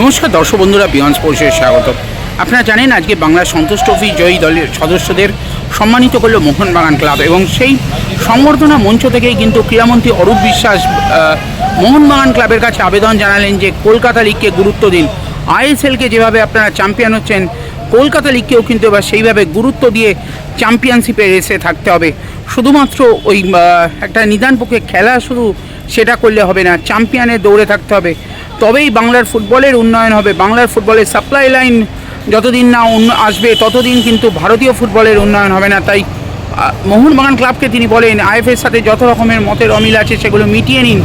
নমস্কার দর্শক বন্ধুরা বিয়ন্ড স্পোর্টসের স্বাগত। আপনারা জানেন আজকে বাংলা সন্তোষ ট্রফি জয়ী দলের সদস্যদের সম্মানিত করল মোহনবাগান ক্লাব এবং সেই সংবর্ধনা মঞ্চ থেকেই কিন্তু ক্রীড়ামন্ত্রী অরূপ বিশ্বাস মোহনবাগান ক্লাবের কাছে আবেদন জানালেন যে কলকাতা লিগকে গুরুত্ব দিন। আইএসএলকে যেভাবে আপনারা চ্যাম্পিয়ন হচ্ছেন, কলকাতা লিগকেও কিন্তু এবার সেইভাবে গুরুত্ব দিয়ে চ্যাম্পিয়নশিপে রেসে থাকতে হবে। শুধুমাত্র ওই একটা নিদান পক্ষে খেলা শুধু সেটা করলে হবে না চ্যাম্পিয়নের দৌড়ে থাকতে হবে। তবেই বাংলার ফুটবলের উন্নয়ন হবে। বাংলার ফুটবলের সাপ্লাই লাইন যতদিন না আসবে, ততদিন কিন্তু ভারতীয় ফুটবলের উন্নয়ন হবে না। তাই মোহনবাগান ক্লাবকে তিনি বলেন আইএফের সাথে যত রকমের মতের অমিল আছে, সেগুলো মিটিয়ে নিন।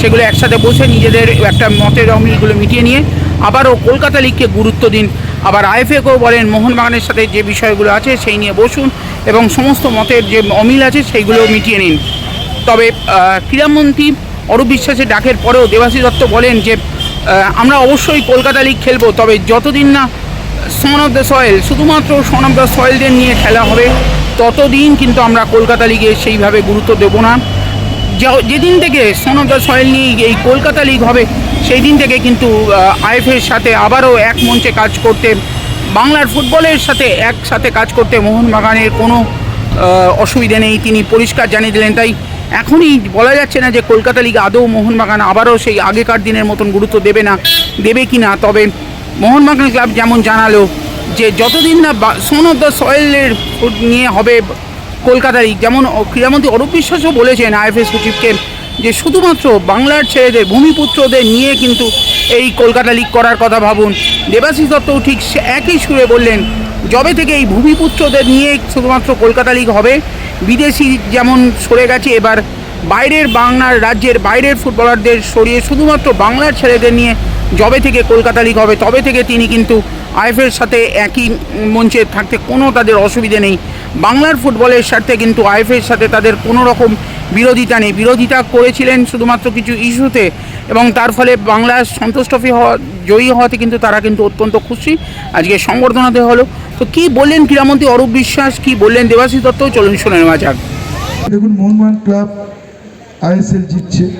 সেগুলো একসাথে বসে নিজেদের একটা মতের অমিলগুলো মিটিয়ে নিয়ে আবারও কলকাতা লিগকে গুরুত্ব দিন। আবার আইএফএকেও বলেন, মোহনবাগানের সাথে যে বিষয়গুলো আছে, সেই নিয়ে বসুন এবং সমস্ত মতের যে অমিল আছে, সেইগুলো মিটিয়ে নিন। তবে ক্রীড়ামন্ত্রী অরূপ বিশ্বাসের ডাকের পরেও দেবাশী দত্ত বলেন যে আমরা অবশ্যই কলকাতা লিগ খেলব, তবে যতদিন না সন অফ দ্য সয়েল শুধুমাত্র সন অফ দ্য সয়েলদের নিয়ে খেলা হবে, ততদিন কিন্তু আমরা কলকাতা লিগে সেইভাবে গুরুত্ব দেবো না। যেদিন থেকে সন অফ দ্য সয়েল নিয়ে এই কলকাতা লিগ হবে সেই দিন থেকে কিন্তু আইএফের সাথে আবারও এক মঞ্চে কাজ করতে, বাংলার ফুটবলের সাথে একসাথে কাজ করতে মোহনবাগানের কোনো অসুবিধে নেই। তিনি পরিষ্কার জানিয়ে দিলেন, তাই এখনই বলা যাচ্ছে না যে কলকাতা লিগ আদৌ মোহনবাগান আবারও সেই আগেকার দিনের মতন গুরুত্ব দেবে না, দেবে কি না? তবে মোহনবাগান ক্লাব যেমন জানালো যে যতদিন না সন অফ দ্য সয়েলের নিয়ে হবে কলকাতা লিগ, যেমন ক্রীড়ামন্ত্রী অরূপ বিশ্বাসও বলেছেন আইএফএ সচিবকে যে শুধুমাত্র বাংলার ছেলেদের, ভূমিপুত্রদের নিয়ে কিন্তু এই কলকাতা লিগ করার কথা ভাবুন। দেবাশিস দত্তও ঠিক একই সুরে বললেন, যবে থেকে এই ভূমিপুত্রদের নিয়ে শুধুমাত্র কলকাতা লিগ হবে বিদেশি যেমন সরে গেছে, এবার বাইরের বাংলার রাজ্যের বাইরের ফুটবলারদের সরিয়ে শুধুমাত্র বাংলার ছেলেদের নিয়ে যবে থেকে কলকাতা লিগ হবে, তবে থেকে তিনি কিন্তু আইএফের সাথে একই মঞ্চে থাকতে কোনো তাদের অসুবিধে নেই। বাংলার ফুটবলের স্বার্থে কিন্তু আইএফের সাথে তাদের কোনো রকম বিরোধিতা নেই। বিরোধিতা করেছিলেন শুধুমাত্র কিছু ইস্যুতে এবং তার ফলে বাংলার সন্তোষ ট্রফি হওয়া, জয়ী হওয়াতে কিন্তু তারা কিন্তু অত্যন্ত খুশি। আজকে সংবর্ধনা দেওয়া হলো। তো কী বললেন ক্রীড়ামন্ত্রী অরূপ বিশ্বাস? কী বললেন দেবাশিস দত্ত? চলুন শুনে নেওয়া যাক। দেখুন মোহনবাগান ক্লাব আইএসএল জিতছে।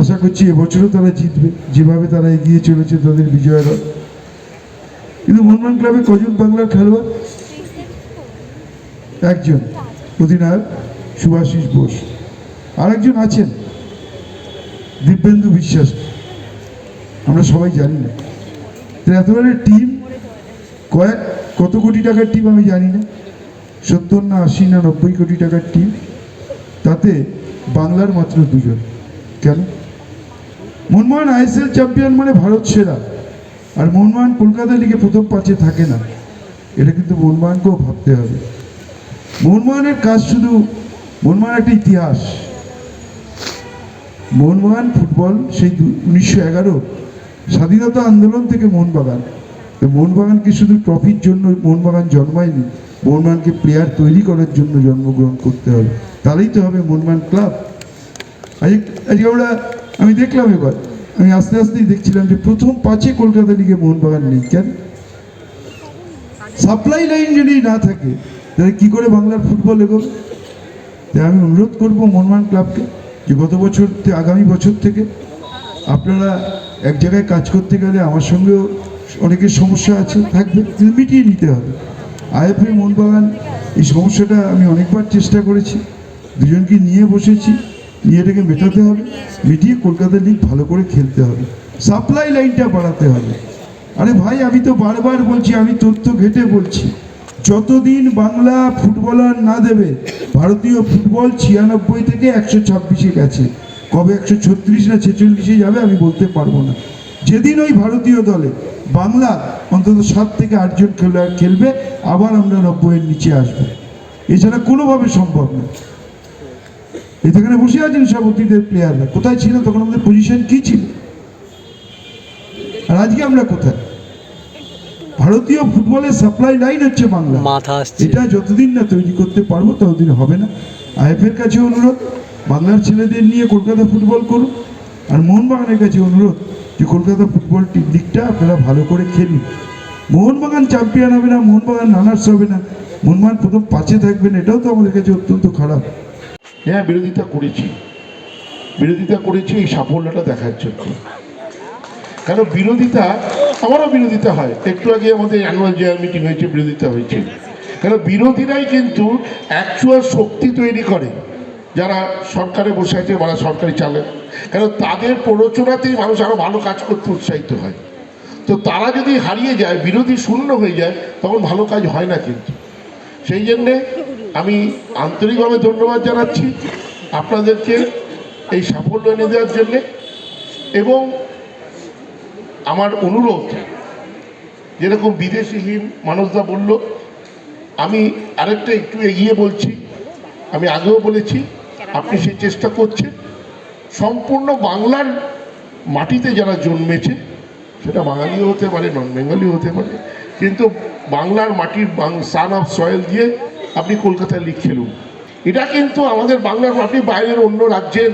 আশা করছি এবছরও তারা জিতবে। যেভাবে তারা এগিয়ে চলেছে, তাদের বিজয়ের কিন্তু মোহনবাগান ক্লাবে কজন বাংলার খেলোয়াড়? একজন, অধিনায়ক সুভাষিস বোস। আরেকজন আছেন, দিব্যেন্দু বিশ্বাস। আমরা সবাই জানি না। এত বড় টিম কয়েক কত কোটি টাকার টিম আমি জানি না। সত্তর না আশি না নব্বই কোটি টাকার টিম তাতে বাংলার মাত্র দুজন। কেন? মনমোহন আইএসএল চ্যাম্পিয়ন মানে ভারত সেরা। আর মোহনবাগান কলকাতা লিগে প্রথম পাঁচে থাকে না। এটা কিন্তু মোহনবাগানকেও ভাবতে হবে। মোহনবাগানের কাজ শুধু মোহনবাগান একটা ইতিহাস। মোহনবাগান ফুটবল সেই উনিশশো এগারো স্বাধীনতা আন্দোলন থেকে মোহনবাগান। তো মোহনবাগানকে শুধু ট্রফির জন্য মোহনবাগান জন্মায়নি? মোহনবাগানকে প্লেয়ার তৈরি করার জন্য জন্মগ্রহণ করতে হবে। তাহলেই তো হবে মোহনবাগান ক্লাব আজ আজকে আমরা আমি দেখলাম এবার। আমি আস্তে আস্তেই দেখছিলাম যে প্রথম পাঁচে কলকাতা লিগে মোহনবাগান নেই। কেন? সাপ্লাই লাইন যদি না থাকে, তাহলে কী করে বাংলার ফুটবল এগোবে? তাই আমি অনুরোধ করব মোহনবাগান ক্লাবকে যে গত বছর আগামী বছর থেকে আপনারা এক জায়গায় কাজ করতে গেলে আমার সঙ্গেও অনেকের সমস্যা আছে, থাকবে মিটিয়ে নিতে হবে। আইএফএ মোহনবাগান, এই সমস্যাটা আমি অনেকবার চেষ্টা করেছি, দুজনকে নিয়ে বসেছি, নিয়ে এটাকে মেটাতে হবে, মিটিয়ে কলকাতা লিগ ভালো করে খেলতে হবে, সাপ্লাই লাইনটা বাড়াতে হবে। আরে ভাই, আমি তো বারবার বলছি, আমি তথ্য ঘেটে বলছি, যতদিন বাংলা ফুটবলার না দেবে, ভারতীয় ফুটবল ছিয়ানব্বই থেকে একশো ছাব্বিশে গেছে, কবে একশো ছত্রিশ না ছেচল্লিশে যাবে আমি বলতে পারব না। যেদিন ওই ভারতীয় দলে বাংলা অন্তত সাত থেকে আটজন খেলোয়াড় খেলবে আবার আমরা নব্বইয়ের নিচে আসব। এছাড়া কোনোভাবে সম্ভব না। এখানে বসে আছেন সব অতীতের প্লেয়াররা কোথায় ছিল তখন আমাদের পজিশন কি ছিল? আর আজকে আমরা কোথায়? ভারতীয় ফুটবলের সাপ্লাই লাইন হচ্ছে বাংলা। এটা যতদিন না তৈরি করতে পারব ততদিন হবে না। আইএফের কাছে অনুরোধ বাংলার ছেলেদের নিয়ে কলকাতা ফুটবল করুন আর মোহনবাগানের কাছে অনুরোধ যে কলকাতা ফুটবল টিম লিগটা আপনারা ভালো করে খেলুন। মোহনবাগান চ্যাম্পিয়ন হবে না, মোহনবাগান রানার্স হবে না, মোহনবাগান প্রথম পাঁচে থাকবেন, এটাও তো আমাদের কাছে অত্যন্ত খারাপ। হ্যাঁ বিরোধিতা করেছি। বিরোধিতা করেছি, এই সাফল্যটা দেখার জন্য। কেন বিরোধিতা, আমারও বিরোধিতা হয়। একটু আগে আমাদের অ্যানুয়াল জেয়ার মিটিং হয়েছে, বিরোধিতা হয়েছে। কেন বিরোধীরাই কিন্তু অ্যাকচুয়াল শক্তি তৈরি করে। যারা সরকারে বসে আছে বা সরকারি চালে। কেন তাদের প্ররোচনাতেই মানুষ আরও ভালো কাজ করতে উৎসাহিত হয়। তো তারা যদি হারিয়ে যায়, বিরোধী শূন্য হয়ে যায়, তখন ভালো কাজ হয় না কিন্তু। সেই জন্যে আমি আন্তরিকভাবে ধন্যবাদ জানাচ্ছি আপনাদেরকে এই সাফল্য এনে দেওয়ার জন্যে। এবং আমার অনুরোধ, যেরকম বিদেশিহীন মানুষরা বলল, আমি আরেকটা একটু এগিয়ে বলছি, আমি আগেও বলেছি আপনি সেই চেষ্টা করছেন। সম্পূর্ণ বাংলার মাটিতে যারা জন্মেছে, সেটা বাঙালিও হতে পারে নন বেঙ্গলিও হতে পারে, কিন্তু বাংলার মাটির সান অফ সয়েল দিয়ে আপনি কলকাতায় লিগ খেলুন এটা কিন্তু আমাদের বাংলার আপনি বাইরের অন্য রাজ্যের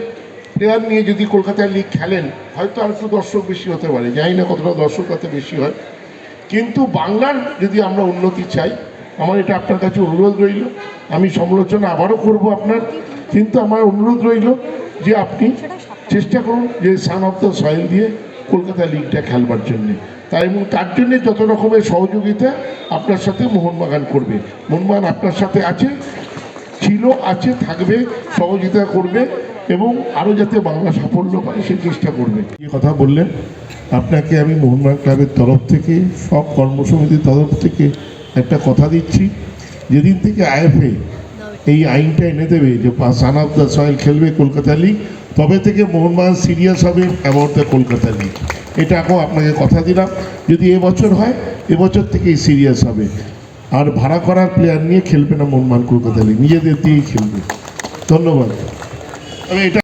প্লেয়ার নিয়ে যদি কলকাতায় লিগ খেলেন, হয়তো আর একটু দর্শক বেশি হতে পারে, জানি না কতটা দর্শক হতে বেশি হয়। কিন্তু বাংলার যদি আমরা উন্নতি চাই, আমার এটা আপনার কাছে অনুরোধ রইল। আমি সমালোচনা আবারও করব আপনার। কিন্তু আমার অনুরোধ রইল যে আপনি চেষ্টা করুন যে সান অফ দ্য সয়েল দিয়ে কলকাতা লিগটা খেলবার জন্যে। তাই এবং তার জন্যে যত রকমের সহযোগিতা আপনার সাথে মোহনবাগান করবে। মোহনবাগান আপনার সাথে আছে, ছিল, আছে, থাকবে, সহযোগিতা করবে এবং আরও যাতে বাংলা সাফল্য পায় সে চেষ্টা করবে। যে কথা বললেন আপনাকে আমি মোহনবাগান ক্লাবের তরফ থেকে, সব কর্মসমিতির তরফ থেকে একটা কথা দিচ্ছি। যেদিন থেকে আইএফএ এই আইনটা এনে দেবে যে সান অফ দ্য সয়েল খেলবে কলকাতা লিগ। তবে থেকে মোহনবাগান সিরিয়াস হবে অ্যাবাউট দ্য কলকাতা লিগ। এটা এখন আপনাকে কথা দিলাম। যদি এবছর হয় এবছর থেকেই সিরিয়াস হবে। আর ভাড়া করার প্লেয়ার নিয়ে খেলবে না মোহনবাগান কলকাতা লিগ। নিজেদের দিয়েই খেলবে। ধন্যবাদ। তবে এটা